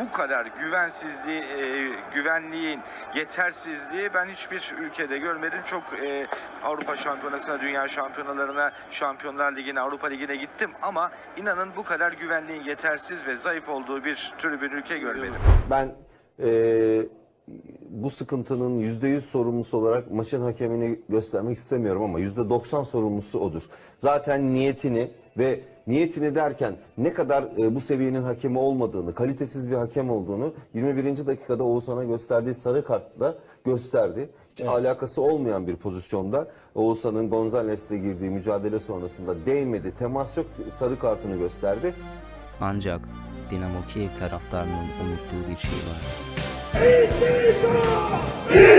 Bu kadar güvensizliği, e, güvenliğin yetersizliği ben hiçbir ülkede görmedim. Çok e, Avrupa Şampiyonası'na, Dünya Şampiyonalarına, Şampiyonlar Ligi'ne, Avrupa Ligi'ne gittim ama inanın bu kadar güvenliğin yetersiz ve zayıf olduğu bir tribün ülke görmedim. Ben eee, bu sıkıntının %100 sorumlusu olarak maçın hakemini göstermek istemiyorum ama %90 sorumlusu odur. Zaten niyetini ve niyetini derken ne kadar e, bu seviyenin hakemi olmadığını, kalitesiz bir hakem olduğunu 21. dakikada Oğuzhan'a gösterdiği sarı kartla gösterdi. Hiç alakası olmayan bir pozisyonda Oğuzhan'ın Gonzales'le girdiği mücadele sonrasında değmedi, temas yok sarı kartını gösterdi. Ancak Dinamo Kiev taraftarının unuttuğu bir şey var. Infinito!